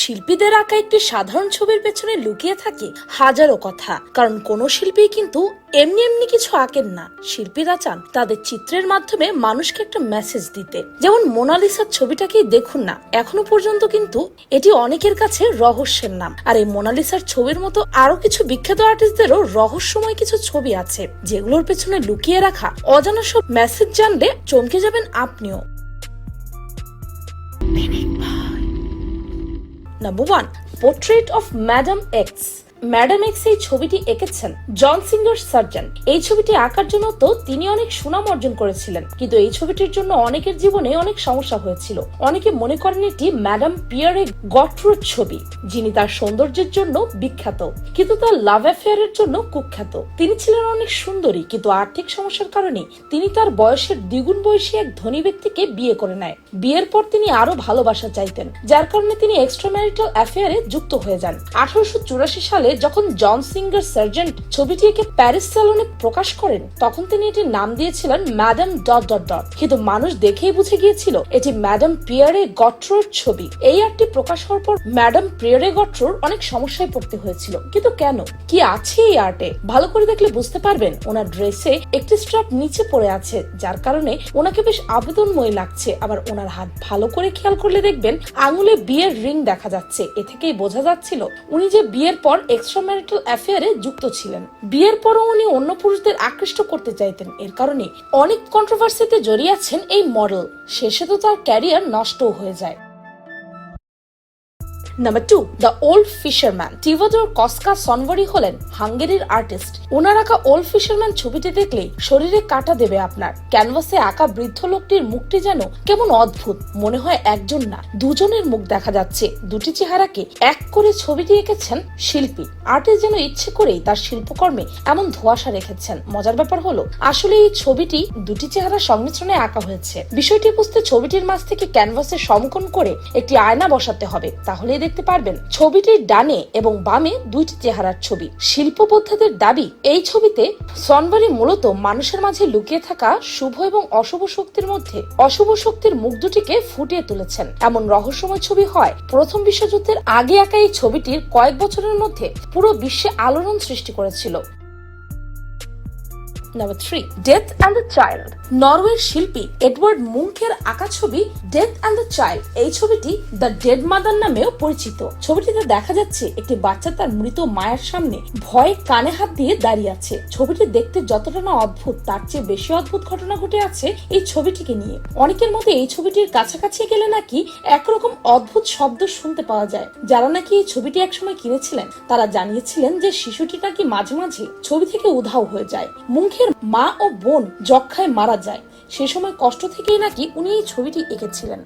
শিল্পীদের আঁকা একটি সাধারণ ছবির পেছনে লুকিয়ে থাকে হাজারো কথা। কারণ কোনো শিল্পী কিন্তু এমনি এমনি কিছু আঁকেন না। শিল্পীরা চান তাদের চিত্রের মাধ্যমে মানুষকে একটা মেসেজ দিতে। যেমন মোনালিসার ছবিটাকেই দেখুন না, এখনও পর্যন্ত কিন্তু এটি অনেকের কাছে রহস্যের নাম। আর এই মোনালিসার ছবির মতো আরও কিছু বিখ্যাত আর্টিস্টদেরও রহস্যময় কিছু ছবি আছে, যেগুলোর পেছনে লুকিয়ে রাখা অজানা সব মেসেজ জানলে চমকে যাবেন আপনিও। Number one portrait of madam X madam X এই ছবিটি এঁকেছেন জন সিঙ্গার সার্জন এই ছবিটি আঁকার জন্য তো তিনি অনেক সুনাম অর্জন করেছিলেন। কিন্তু এই ছবিটির জন্য অনেকের জীবনে অনেক সমস্যা হয়েছিল। অনেকে মনে করেন এটি ম্যাডাম পিয়ারে গট্রুর ছবি, যিনি তার সৌন্দর্যের জন্য বিখ্যাত, কিন্তু তার লাভ অ্যাফেয়ারের জন্য কুখ্যাত। তিনি ছিলেন অনেক সুন্দরী, কিন্তু আর্থিক সমস্যার কারণে তিনি তার বয়সের দ্বিগুণ বয়সী এক ধনী ব্যক্তিকে বিয়ে করে নেয়। বিয়ের পর তিনি আরও ভালোবাসা চাইতেন, যার কারণে তিনি এক্সট্রা ম্যারিটাল অ্যাফেয়ারে যুক্ত হয়ে যান। আঠারোশো চুরাশি সালে যখন জন সিঙ্গার সার্জেন্ট ছবিটি একে প্যারিস স্যালনে প্রকাশ করেন, তখন তিনি এটির নাম দিয়েছিলেন ম্যাডাম ডট ডট ডট। কিন্তু মানুষ দেখেই বুঝে গিয়েছিল এটি ম্যাডাম পিয়ারে গট্রোর ছবি। এই আর্টটি প্রকাশ হওয়ার পর ম্যাডাম পিয়ারে গট্রোর অনেক সমস্যায় পড়তে হয়েছিল। কিন্তু কেন? কি আছে এই আর্টে? ভালো করে দেখলে বুঝতে পারবেন, ওনার ড্রেসে একটি স্ট্রাপ নিচে পড়ে আছে, যার কারণে ওনাকে বেশ আবেদনময় লাগছে। আবার ওনার হাত ভালো করে খেয়াল করলে দেখবেন, আঙুলে বিয়ের রিং দেখা যাচ্ছে। এ থেকেই বোঝা যাচ্ছিল উনি যে বিয়ের পর এক্সট্রা ম্যারিটাল অ্যাফেয়ারে যুক্ত ছিলেন। বিয়ের পরও উনি অন্য পুরুষদের আকৃষ্ট করতে চাইতেন। এর কারণে অনেক কন্ট্রোভার্সিতে জড়িয়েছেন এই মডেল শেষে তো তার ক্যারিয়ার নষ্টও হয়ে যায়। Number two the old fisherman Tivadar Kosztka Csontvary হলেন হাঙ্গেরির আর্টিস্ট ওনার আঁকা ওল্ড ফিশারম্যান ছবিটি দেখলেই শরীরে কাটা দেবে আপনার। ক্যানভাসে আঁকা বৃদ্ধ লোকটির মুখটি যেন কেমন অদ্ভুত, মনে হয় একজন না, দুজনের মুখ দেখা যাচ্ছে। দুটি চেহারাকে এক করে ছবিটি এঁকেছেন শিল্পী। আর্টিস্ট যেন ইচ্ছে করেই তার শিল্পকর্মে এমন ধোঁয়াশা রেখেছেন। মজার ব্যাপার হলো, আসলে এই ছবিটি দুটি চেহারার সংমিশ্রণে আঁকা হয়েছে। বিষয়টি বুঝতে ছবিটির মাঝ থেকে ক্যানভাসে সমকোণ করে একটি আয়না বসাতে হবে, তাহলেই দেখতে পারবেন ছবিটির ডানে এবং বামে দুইটি চেহারার ছবি। শিল্পবোদ্ধাদের দাবি, এই ছবিতে সনবারি মূলত মানুষের মাঝে লুকিয়ে থাকা শুভ এবং অশুভ শক্তির মধ্যে অশুভ শক্তির মুখ দুটিকে ফুটিয়ে তুলেছেন। এমন রহস্যময় ছবি হয়, প্রথম বিশ্বযুদ্ধের আগে একা এই ছবিটির কয়েক বছরের মধ্যে পুরো বিশ্বে আলোড়ন সৃষ্টি করেছিল। Number three death and the child নরওয়ের শিল্পী এডওয়ার্ড মুঙ্কের আঁকা ছবি ডেথ অ্যান্ড দ্য চাইল্ড এই ছবিটি দ্য ডেড মাদার নামেও পরিচিত। ছবিটিতে দেখা যাচ্ছে একটি বাচ্চা তার মৃত মায়ের সামনে ভয়ে কানে হাত দিয়ে দাঁড়িয়ে আছে। ছবিটি দেখতে যতটা না অদ্ভুত, তার চেয়ে বেশি অদ্ভুত ঘটনা ঘটে আছে এই ছবিটিকে নিয়ে। অনেকের মতে এই ছবিটির কাছাকাছি গেলে নাকি একরকম অদ্ভুত শব্দ শুনতে পাওয়া যায়। যারা নাকি এই ছবিটি একসময় কিনেছিলেন, তারা জানিয়েছিলেন যে শিশুটি নাকি মাঝে মাঝে ছবি থেকে উধাও হয়ে যায়। মুখের মা ও বোন যক্ষায় মারা যায়। সে সময় কষ্ট থেকেই নাকি উনি এই ছবিটি এঁকেছিলেন।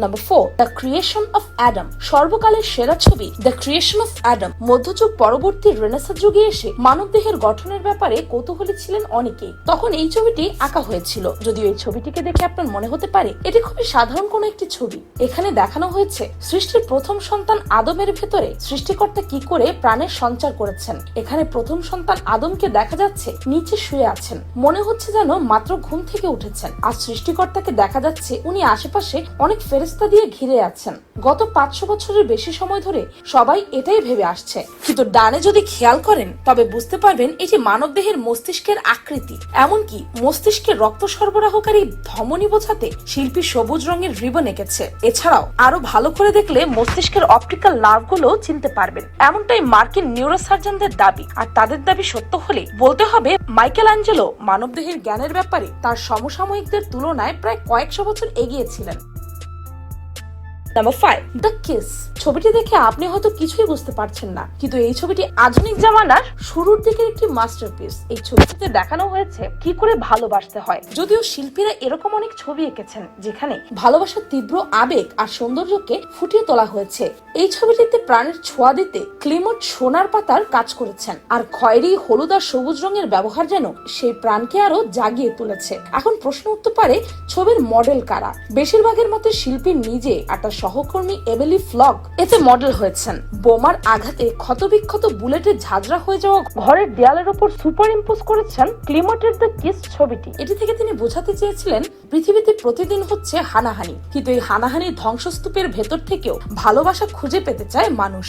Number four the creation of Adam সর্বকালের সেরা ছবি দ্য ক্রিয়েশন অফ অ্যাডাম মধ্যযুগ পরবর্তী রেনেসা যুগে এসে মানবদেহের গঠনের ব্যাপারে কৌতূহলী ছিলেন অনেকেই। তখন এই ছবিটি আঁকা হয়েছিল। যদিও এই ছবিটিকে দেখে আপনার মনে হতে পারে, এটি খুবই সাধারণ কোনো একটি ছবি। এখানে দেখানো হয়েছে, সৃষ্টির প্রথম সন্তান আদমের ভেতরে সৃষ্টিকর্তা কি করে প্রাণের সঞ্চার করেছেন। এখানে প্রথম সন্তান আদমকে দেখা যাচ্ছে নিচে শুয়ে আছেন। মনে হচ্ছে যেন মাত্র ঘুম থেকে উঠেছেন। আর সৃষ্টিকর্তাকে দেখা যাচ্ছে উনি আশেপাশে অনেক ফেরেস্তা দিয়ে ঘিরে আছেন। গত পাঁচশো বছরের বেশি সময় ধরে সবাই এটাই ভেবে আসছে। কিন্তু ডানে যদি খেয়াল করেন, তবে বুঝতে পারবেন এটি মানবদেহের মস্তিষ্কের আকৃতি। এমনকি মস্তিষ্কের রক্ত সরবরাহকারী ধমনী বোঝাতে শিল্পী সবুজ রঙের রিবন এঁকেছে। এছাড়াও আরও ভালো করে দেখলে মস্তিষ্কের অপটিক্যাল নার্ভগুলো চিনতে পারবেন। এমনটাই মার্কিন নিউরোসার্জনদের দাবি। আর তাদের দাবি সত্য হলে বলতে হবে মাইকেল অ্যাঞ্জেলো মানবদেহের জ্ঞানের ব্যাপারে তার সমসাময়িকদের তুলনায় প্রায় কয়েকশো বছর এগিয়ে ছিলেন। নাম্বার ফাইভ দ্য কিস ছবিটি দেখে আপনি হয়তো কিছুই বুঝতে পারছেন না, কিন্তু এই ছবিটি আধুনিক জামানার শুরুর দিকের একটি মাস্টারপিস এই ছবিটিতে দেখানো হয়েছে কি করে ভালোবাসতে হয়। যদিও শিল্পীরা এরকম অনেক ছবি এঁকেছেন, যেখানে ভালোবাসার তীব্র আবেগ আর সৌন্দর্যকে ফুটিয়ে তোলা হয়েছে। এই ছবিটিতে প্রাণের ছোঁয়া দিতে ক্লিমট সোনার পাতার কাজ করেছেন, আর খয়েরি হলুদ আর সবুজ রঙের ব্যবহার যেন সেই প্রাণকে আরও জাগিয়ে তুলেছে। এখন প্রশ্ন উঠতে পারে, ছবির মডেল কারা? বেশিরভাগের মতে শিল্পী নিজে আর তার সহকর্মী এমেলি ফ্লগ এতে মডেল হয়েছেন। বোমার আঘাতে ক্ষতবিক্ষত বুলেটের ঝাঁঝরা হয়ে যাওয়া ঘরের দেয়ালের ওপর সুপার ইম্পোজ করেছেন ক্লিমটের দ্য কিস ছবিটি। এটি থেকে তিনি বোঝাতে চেয়েছিলেন, পৃথিবীতে প্রতিদিন হচ্ছে হানাহানি। কিন্তু এই হানাহানির ধ্বংসস্তূপের ভেতর থেকেও ভালোবাসা খুঁজে পেতে চায় মানুষ।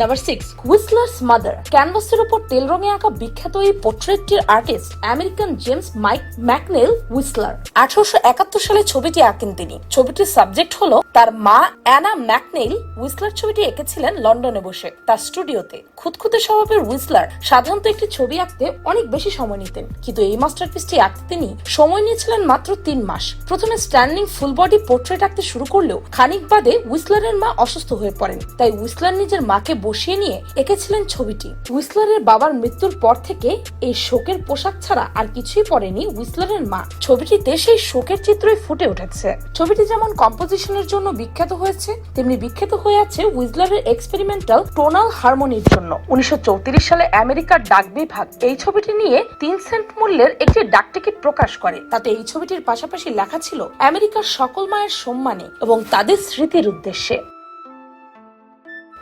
নাম্বার সিক্স হুইসলার্স মাদার ক্যানভাসের উপর তেল রঙে আঁকা বিখ্যাত এই পোর্ট্রেটটির artist American James Mike McNeill Whistler আঠারোশো একাত্তর সালে ছবিটি আঁকেন তিনি। ছবিটির সাবজেক্ট হলো তার মা অ্যানা ম্যাকনেল হুইসলার ছবিটি এঁকেছিলেন লন্ডনে বসে, তার স্টুডিওতে। খুদখুদে স্বভাবের হুইসলার সাধারণত একটি ছবি আঁকতে অনেক বেশি সময় নিতেন, কিন্তু এই মাস্টারপিসটি আঁকতে তিনি সময় নিয়েছিলেন মাত্র তিন মাস। প্রথমে স্ট্যান্ডিং ফুল বডি পোর্ট্রেট আঁকতে শুরু করলেও খানিক বাদে হুইসলারের মা অসুস্থ হয়ে পড়েন, তাই হুইসলার নিজের মাকে বসিয়ে নিয়ে এঁকেছিলেন ছবিটি। হুইসলারের বাবার মৃত্যুর পর থেকে এই শোকের পোশাক ছাড়া আর কিছুই পরেনি হুইসলারের মা। ছবিটিতে সেই শোকের চিত্রই ফুটে উঠেছে। ছবিটি যেমন কম্পোজিশনের জন্য বিখ্যাত হয়েছে, তেমনি বিখ্যাত হয়ে আছে হুইসলারের এক্সপেরিমেন্টাল টোনাল হারমোনির জন্য। উনিশশো চৌত্রিশ সালে আমেরিকার ডাক বিভাগ এই ছবিটি নিয়ে তিন সেন্ট মূল্যের একটি ডাক টিকিট প্রকাশ করে। তাতে এই ছবিটির পাশাপাশি লেখা ছিল, আমেরিকার সকল মায়ের সম্মানে এবং তাদের স্মৃতির উদ্দেশ্যে।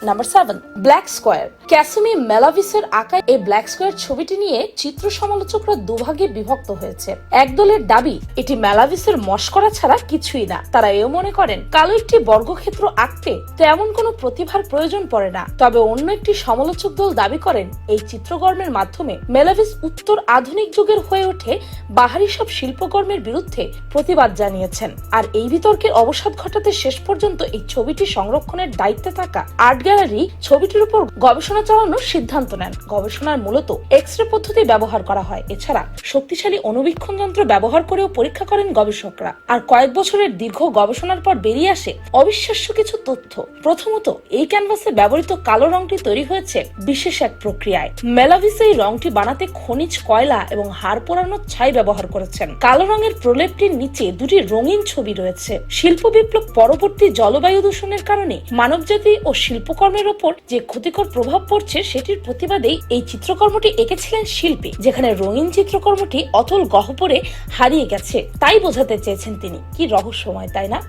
Number seven black square Kasimir মেলাভিসের আঁকা এই ব্ল্যাক স্কোয়ার ছবিটি নিয়ে চিত্র সমালোচকরা দুভাগে বিভক্ত হয়েছে। একদলের দাবি, এটি মেলাভিসের মস্করা ছাড়া কিছুই না। তারা এও মনে করেন, কালো একটি বর্গক্ষেত্র আঁকতে তেমন কোনো প্রতিভার প্রয়োজন পড়ে না। তবে অন্য একটি সমালোচক দল দাবি করেন, এই চিত্রকর্মের মাধ্যমে মেলাভিস উত্তর আধুনিক যুগের হয়ে ওঠে বাহারি সব শিল্পকর্মের বিরুদ্ধে প্রতিবাদ জানিয়েছেন। আর এই বিতর্কের অবসাদ ঘটাতে শেষ পর্যন্ত এই ছবিটি সংরক্ষণের দায়িত্বে থাকা আর্ট গ্যালারি ছবিটির উপর গবেষণা চালানোর সিদ্ধান্ত নেন। গবেষণার মূলত এক্স রে পদ্ধতি ব্যবহার করা হয়। এছাড়া শক্তিশালী অনুবীক্ষণ যন্ত্র ব্যবহার করেও পরীক্ষা করেন গবেষকরা। আর কয়েক বছরের দীর্ঘ গবেষণার পর বেরিয়ে আসে অবিশ্বাস্য কিছু তথ্য। প্রথমত, এই ক্যানভাসে ব্যবহৃত কালো রংটি তৈরি হয়েছে বিশেষ এক প্রক্রিয়ায়। মেলাভিস এই রংটি বানাতে খনিজ, কয়লা এবং হাড় পোড়ানোর ছাই ব্যবহার করেছেন। কালো রঙের প্রলেপটির নিচে দুটি রঙিন ছবি রয়েছে। শিল্প বিপ্লব পরবর্তী জলবায়ু দূষণের কারণে মানবজাতি ও শিল্পকর্মের ওপর যে ক্ষতিকর প্রভাব পড়ছে, সেটির প্রতিবাদেই এই চিত্রকর্মটি এঁকেছিলেন শিল্পী, যেখানে রঙিন চিত্রকর্মটি অতল গহ্বরে হারিয়ে গেছে। তাই বোঝাতে চেয়েছেন তিনি। কি রহস্যময়, তাই না?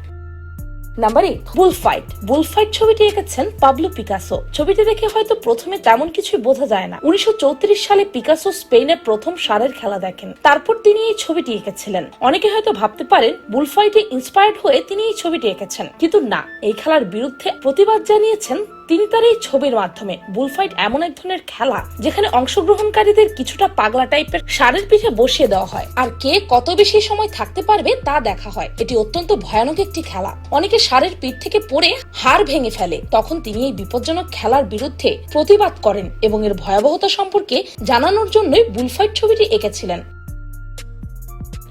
Number eight, bullfight. ছবিটি এঁকেছেন পাবলো পিকাসো। ছবিটি দেখে হয়তো প্রথমে তেমন কিছুই বোঝা যায় না। উনিশশো চৌত্রিশ সালে পিকাসো স্পেনের প্রথম সারের খেলা দেখেন। তারপর তিনি এই ছবিটি এঁকেছিলেন। অনেকে হয়তো ভাবতে পারেন, বুলফাইটে ইন্সপায়ার্ড হয়ে তিনি এই ছবিটি এঁকেছেন। কিন্তু না, এই খেলার বিরুদ্ধে প্রতিবাদ জানিয়েছেন তিনি তার এই ছবির মাধ্যমে বুলফাইট এমন এক ধরনের খেলা যেখানে অংশগ্রহণকারীদের কিছুটা পাগলা টাইপের সারের পিঠে বসিয়ে দেওয়া হয় আর কে কত বেশি সময় থাকতে পারবে তা দেখা হয়। এটি অত্যন্ত ভয়ানক একটি খেলা। অনেকে সারের পিঠ থেকে পড়ে হাড় ভেঙে ফেলে। তখন তিনি এই বিপজ্জনক খেলার বিরুদ্ধে প্রতিবাদ করেন এবং এর ভয়াবহতা সম্পর্কে জানানোর জন্যই বুলফাইট ছবিটি এঁকেছিলেন।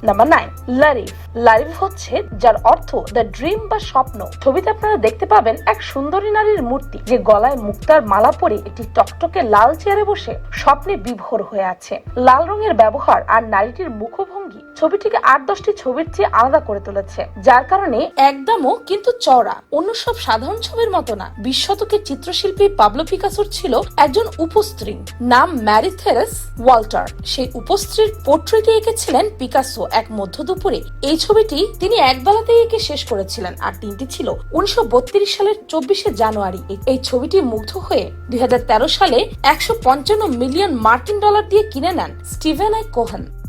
নাম্বার নাইন লারিফ লারিফ হচ্ছে যার অর্থ দ্য ড্রিম বা স্বপ্ন। ছবিতে আপনারা দেখতে পাবেন এক সুন্দরী নারীর মূর্তি, যে গলায় মুক্তার মালা পরে একটি টকটকে লাল চেয়ারে বসে স্বপ্নে বিভোর হয়ে আছে। লাল রঙের ব্যবহার আর নারীটির মুখভঙ্গি ছবিটিকে আট দশটি ছবির চেয়ে আলাদা করে তুলেছে। যার কারণে একদমও কিন্তু চওড়া, অন্য সব সাধারণ ছবির মতো না। বিশ শতকের চিত্রশিল্পী পাবলো পিকাসোর ছিল একজন উপস্ত্রী, নাম ম্যারি থেরেস ওয়াল্টার। সেই উপস্ত্রীর পোর্ট্রেটে এঁকেছিলেন পিকাসো এক মধ্য দুপুরে। এই ছবিটি তিনি এক বেলাতেই এঁকে শেষ করেছিলেন, আর তিনটি ছিল উনিশশো বত্রিশ সালের চব্বিশে জানুয়ারি। এই- এই ছবিটি মুগ্ধ হয়ে দুই হাজার তেরো সালে একশো পঞ্চান্ন মিলিয়ন মার্কিন ডলার দিয়ে কিনে নেন Steven I Cohen.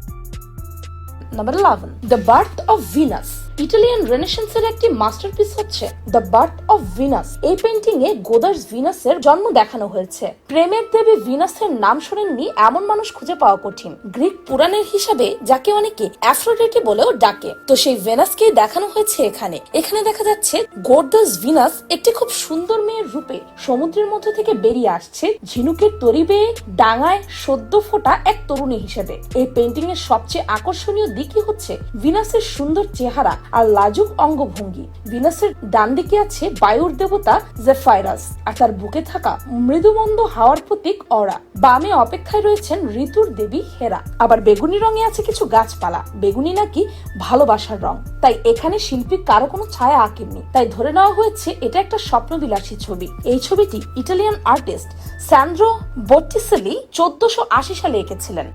Number eleven the birth of Venus Italian রেনেসেন্সের একটি মাস্টারপিস হচ্ছে দ্য বার্থ অফ ভিনাস। এই পেন্টিং এ গোদার্স ভিনাসের জন্ম দেখানো হয়েছে। প্রেমের দেবী ভিনাসের নাম শোনেননি এমন মানুষ খুঁজে পাওয়া কঠিন। গ্রিক পুরাণের হিসাবে যাকে অনেকে অ্যাফ্রোডেটি বলেও ডাকে। তো সেই ভেনাসকেই দেখানো হয়েছে এখানে। এখানে দেখা যাচ্ছে গোর্দাস ভিনাস একটি খুব সুন্দর মেয়ের রূপে সমুদ্রের মধ্যে থেকে বেরিয়ে আসছে, ঝিনুকের তরি বেয়ে ডাঙায় সদ্য ফোটা এক তরুণী হিসেবে। এই পেন্টিং এর সবচেয়ে আকর্ষণীয় দিকই হচ্ছে ভিনাসের সুন্দর চেহারা আর লাজুক অঙ্গভঙ্গি। ভিনাসের ডান দিকে আছে বায়ুর দেবতা জেফাইরাস, আর তার বুকে থাকা মৃদুমন্দ হাওয়ার প্রতীক অরা। বামে অপেক্ষায় রয়েছেন ঋতুর দেবী হেরা। আবার বেগুনি রঙে আছে কিছু গাছপালা। বেগুনি নাকি ভালোবাসার রং। তাই এখানে শিল্পী কারও কোনো ছায়া আঁকেননি। তাই ধরে নেওয়া হয়েছে এটা একটা স্বপ্নবিলাসী ছবি। এই ছবিটি ইটালিয়ান আর্টিস্ট স্যান্ড্রো বট্টিসেলি চোদ্দশো আশি সালে এঁকেছিলেন।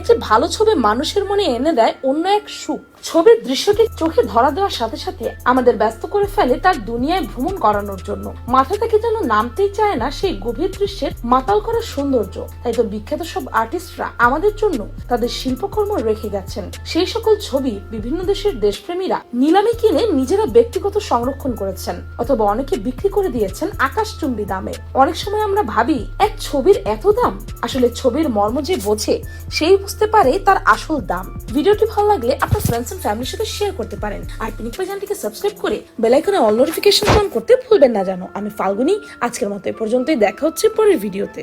একটি ভালো ছবি মানুষের মনে এনে দেয় অন্য এক সুখ। ছবির দৃশ্যটি চোখে ধরা দেওয়ার সাথে সাথে আমাদের ব্যস্ত করে ফেলে তার দুনিয়ায় ভ্রমণ করানোর জন্য। মাথা থেকে যেন নামতেই চায় না সেই গভীর দৃশ্যের মাতাল করা সৌন্দর্য। তাই তো বিখ্যাত সব আর্টিস্টরা আমাদের জন্য তাদের শিল্পকর্ম রেখে গেছেন। সেই সকল ছবি বিভিন্ন দেশের দেশপ্রেমীরা নিলামে কিনে নিজেরা ব্যক্তিগত সংরক্ষণ করেছেন অথবা অনেকে বিক্রি করে দিয়েছেন আকাশচুম্বী দামে। অনেক সময় আমরা ভাবি, এক ছবির এত দাম? আসলে ছবির মর্ম যে বোঝে, সেই বুঝতে পারে তার আসল দাম। ভিডিওটি ভালো লাগলে আপনার ফ্রেন্ডস এন্ড ফ্যামিলির সাথে শেয়ার করতে পারেন। আর পিনিক চ্যানেলটিকে সাবস্ক্রাইব করে বেল আইকনে অল নোটিফিকেশন অন করতে ভুলবেন না জানো। আমি ফাল্গুনি, আজকের মতো এ পর্যন্তই। দেখা হচ্ছে পরের ভিডিওতে